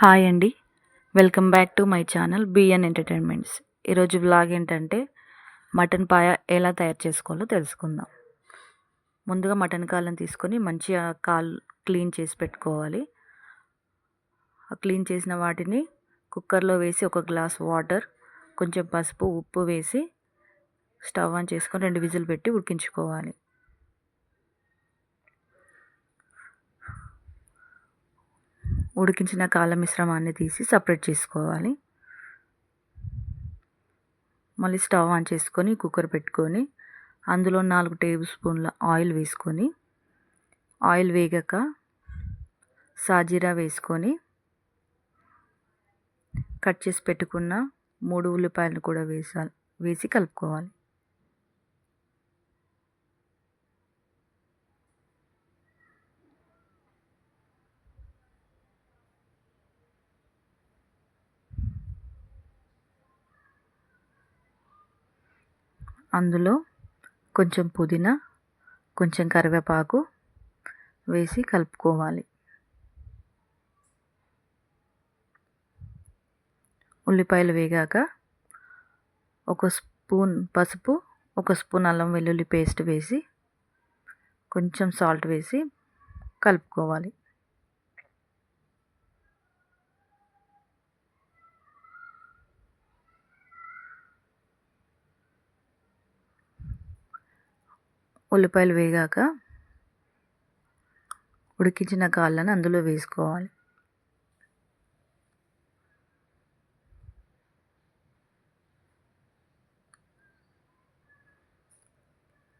Hi అండి. Welcome back to my channel BN entertainments. ఈరోజు blog ఏంటంటే మటన్ పాయ ఎలా తయారు చేసుకోవాలో తెలుసుకుందాం. ముందుగా మటన్ కాళ్ళని తీసుకొని మంచిగా కాల్ క్లీన్ చేసి పెట్టుకోవాలి. ఆ క్లీన్ చేసిన వాటిని కుక్కర్లో వేసి ఒక గ్లాస్ వాటర్ కొంచెం పసుపు ఉప్పు వేసి స్టవ్ ఆన్ చేసుకొని రెండు విజిల్ పెట్టి ఉడికించుకోవాలి. ఉడికించిన కాళ్ళ మిశ్రమాన్ని తీసి సపరేట్ చేసుకోవాలి. మళ్ళీ స్టవ్ ఆన్ చేసుకొని కుక్కర్ పెట్టుకొని అందులో నాలుగు టేబుల్ స్పూన్ల ఆయిల్ వేసుకొని ఆయిల్ వేగాక సాజీరా వేసుకొని కట్ చేసి పెట్టుకున్న మూడు ఉల్లిపాయలు కూడా వేసాలి వేసి కలుపుకోవాలి. అందులో కొంచెం పుదీనా కొంచెం కరివేపాకు వేసి కలుపుకోవాలి. ఉల్లిపాయలు వేగాక ఒక స్పూన్ పసుపు ఒక స్పూన్ అల్లం వెల్లుల్లి పేస్ట్ వేసి కొంచెం సాల్ట్ వేసి కలుపుకోవాలి. ఉల్లిపాయలు వేగాక ఉడికించిన కాళ్ళను అందులో వేసుకోవాలి.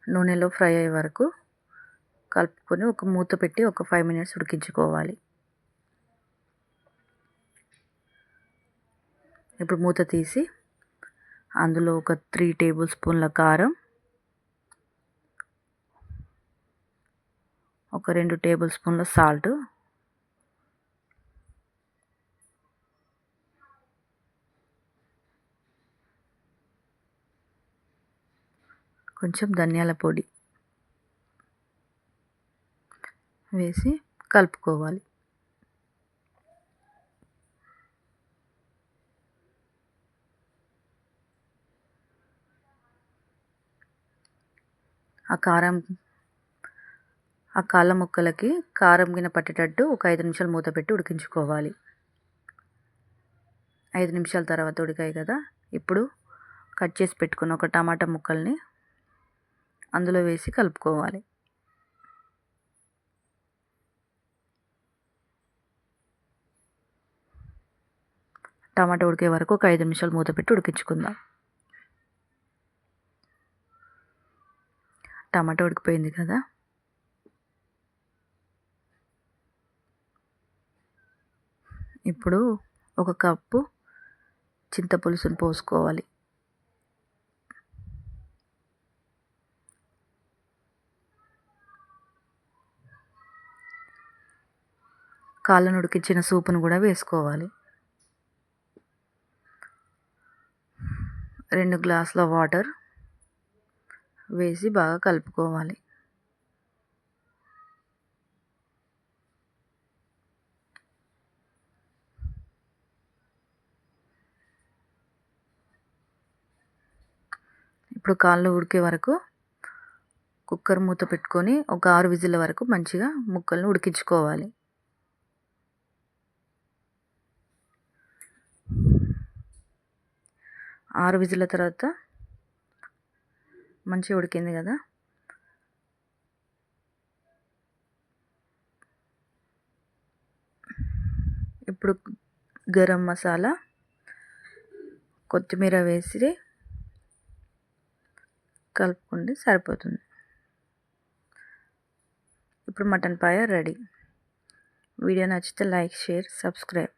నూనెలో ఫ్రై అయ్యే వరకు కలుపుకొని ఒక మూత పెట్టి ఒక ఫైవ్ మినిట్స్ ఉడికించుకోవాలి. ఇప్పుడు మూత తీసి అందులో ఒక త్రీ టేబుల్ స్పూన్ల కారం ఒక రెండు టేబుల్ స్పూన్ల సాల్ట్. కొంచెం ధనియాల పొడి వేసి కలుపుకోవాలి. ఆ కారం ఆ కాళ్ళ ముక్కలకి కారం గిన పట్టేటట్టు ఒక ఐదు నిమిషాలు మూత పెట్టి ఉడికించుకోవాలి. ఐదు నిమిషాల తర్వాత ఉడికాయి కదా? ఇప్పుడు కట్ చేసి పెట్టుకున్న ఒక టమాటా ముక్కల్ని అందులో వేసి కలుపుకోవాలి. టమాటా ఉడికే వరకు ఒక ఐదు నిమిషాలు మూత పెట్టి ఉడికించుకుందాం. టమాటా ఉడికిపోయింది కదా? ఇప్పుడు ఒక కప్పు చింతపులుసుని పోసుకోవాలి. కాళ్ళను ఉడికించిన సూపును కూడా వేసుకోవాలి. రెండు గ్లాసుల వాటర్ వేసి బాగా కలుపుకోవాలి. ఇప్పుడు కాళ్ళు ఉడికే వరకు కుక్కర్ మూత పెట్టుకొని ఒక ఆరు విజిల్ల వరకు మంచిగా ముక్కల్ని ఉడికించుకోవాలి. ఆరు విజిల్ల తర్వాత మంచిగా ఉడికింది కదా? ఇప్పుడు గరం మసాలా కొత్తిమీర వేసి కలుపుకుంటే సరిపోతుంది. ఇప్పుడు మటన్ పాయ రెడీ. వీడియో నచ్చితే లైక్ షేర్ సబ్స్క్రైబ్.